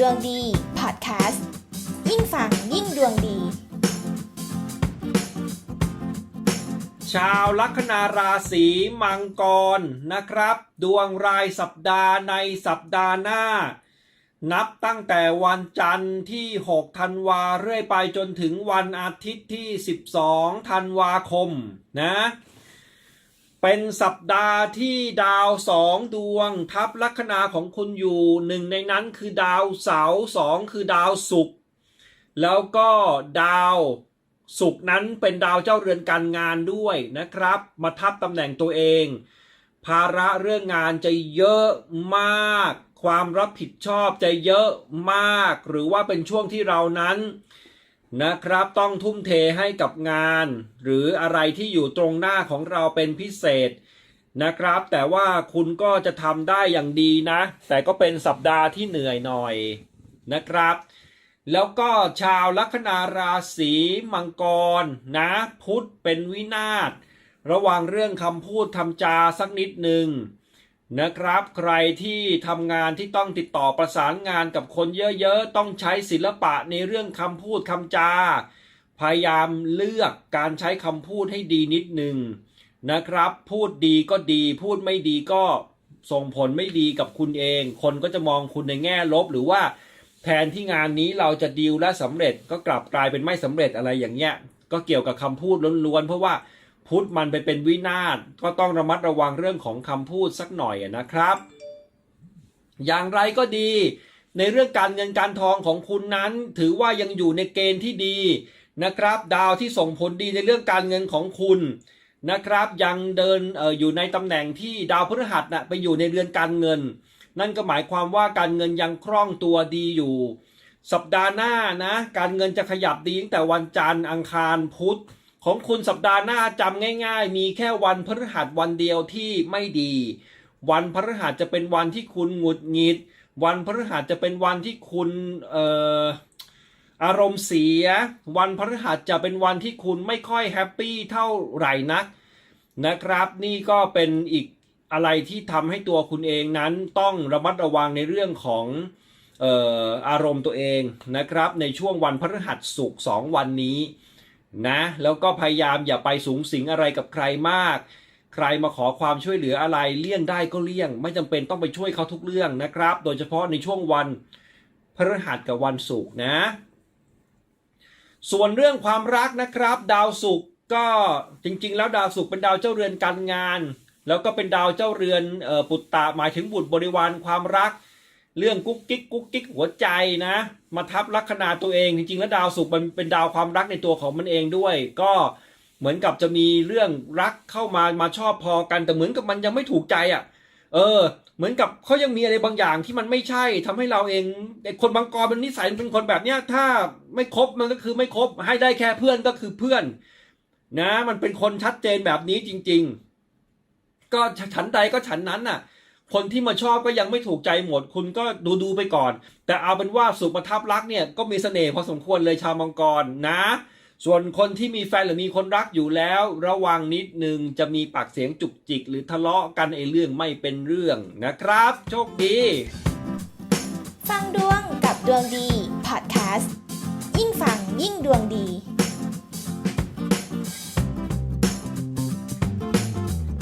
ดวงดีพอดแคสต์ยิ่งฟังยิ่งดวงดี ชาวลัคนาราศีมังกรนะครับ ดวงรายสัปดาห์ในสัปดาห์หน้า นับตั้งแต่วันจันทร์ที่ 6 ธันวาเรื่อยไปจนถึงวันอาทิตย์ที่ 12 ธันวาคมนะ เป็นสัปดาห์ที่ดาวสองดวงทับลัคนาของคุณอยู่หนึ่งในนั้นคือดาวเสาร์สองคือดาวศุกร์แล้วก็ดาวศุกร์นั้นเป็นดาวเจ้าเรือนการงานด้วยนะครับ มาทับตำแหน่งตัวเอง ภาระเรื่องงานจะเยอะมาก ความรับผิดชอบจะเยอะมาก หรือว่าเป็นช่วงที่เรานั้น นะครับ ต้องทุ่มเทให้กับงาน หรืออะไรที่อยู่ตรงหน้าของเราเป็นพิเศษนะครับ แต่ว่าคุณก็จะทำได้อย่างดีนะ แต่ก็เป็นสัปดาห์ที่เหนื่อยหน่อยนะครับ แล้วก็ชาวลัคนาราศีมังกรนะ พุธเป็นวินาศระวังเรื่องคำพูดคำจาสักนิดหนึ่ง นะครับ ใครที่ทำงานที่ต้องติดต่อประสานงานกับคนเยอะๆ ต้องใช้ศิลปะในเรื่องคำพูดคำจา พยายามเลือกการใช้คำพูดให้ดีนิดหนึ่งนะครับ พูดดีก็ดี พูดไม่ดีก็ส่งผลไม่ดีกับคุณเอง คนก็จะมองคุณในแง่ลบหรือว่าแทนที่งานนี้เราจะดีลและสำเร็จก็กลับกลายเป็นไม่สำเร็จอะไรอย่างเงี้ย ก็เกี่ยวกับคำพูดล้วนๆเพราะว่า พุทธมันไปเป็นวินาศก็ต้องระมัดระวังเรื่องของคำพูดสักหน่อยนะครับ อย่างไรก็ดี ในเรื่องการเงินการทองของคุณนั้น ถือว่ายังอยู่ในเกณฑ์ที่ดีนะครับ ดาวที่ส่งผลดีในเรื่องการเงินของคุณนะครับ ยังเดินอออยู่ในตำแหน่งที่ดาวพฤหัสนะไปอยู่ในเรือนการเงิน นั่นก็หมายความว่าการเงินยังคล่องตัวดีอยู่ สัปดาห์หน้านะ การเงินจะขยับดีตั้งแต่วันจันทร์อังคารพุธ ของคุณสัปดาห์หน้าจำง่าย ๆ มีแค่วันพฤหัสวันเดียวที่ไม่ดี วันพฤหัสจะเป็นวันที่คุณหงุดหงิด วันพฤหัสจะเป็นวันที่คุณเอ่ออารมณ์เสีย วันพฤหัสจะเป็นวันที่คุณไม่ค่อยแฮปปี้เท่าไหร่นักนะครับ นี่ก็เป็นอีกอะไรที่ทำให้ตัวคุณเองนั้นต้องระมัดระวังในเรื่องของอออารมณ์ตัวเองนะครับ ในช่วงวันพฤหัสศุกสองวันนี้ นะแล้วก็พยายามอย่าไปสูงสิงอะไรกับใครมาก ใครมาขอความช่วยเหลืออะไรเลี่ยงได้ก็เลี่ยง ไม่จำเป็นต้องไปช่วยเขาทุกเรื่องนะครับ โดยเฉพาะในช่วงวันพฤหัสกับวันศุกร์นะ ส่วนเรื่องความรักนะครับ ดาวศุกร์ก็จริงๆ แล้วดาวศุกร์เป็นดาวเจ้าเรือนการงาน แล้วก็เป็นดาวเจ้าเรือนออปุตตะหมายถึงบุตรบริวารความรัก เรื่องกุ๊กกิ๊กกุ๊กกิ๊กหัวใจนะ มาทับลัคนาตัวเองจริงๆแล้วดาวศุกร์มันเป็นดาวความรักในตัวของมันเองด้วย ก็เหมือนกับจะมีเรื่องรักเข้ามามาชอบพอกันแต่เหมือนกับมันยังไม่ถูกใจอะ เออ เหมือนกับเขายังมีอะไรบางอย่างที่มันไม่ใช่ทำให้เราเองไอ้คนบางกรมันนิสัยเป็นคนแบบเนี้ยถ้าไม่คบมันก็คือไม่คบให้ได้แค่เพื่อนก็คือเพื่อน นะ มันเป็นคนชัดเจนแบบนี้จริง ๆ ก็ฉันใดก็ฉันนั้นน่ะ คนที่มาชอบก็ยังไม่ถูกใจหมด คุณก็ดูดูๆไปก่อน แต่เอาเป็นว่าสุประทับรักเนี่ยก็มีเสน่ห์พอสมควรเลยชาวมังกรนะ ส่วนคนที่มีแฟนหรือมีคนรักอยู่แล้ว ระวังนิดนึงจะมีปากเสียงจุกจิก หรือทะเลาะกันไอ้เรื่องไม่เป็นเรื่องนะครับ โชคดี ฟังดวงกับดวงดีพอดแคสต์ยิ่งฟังยิ่งดวงดี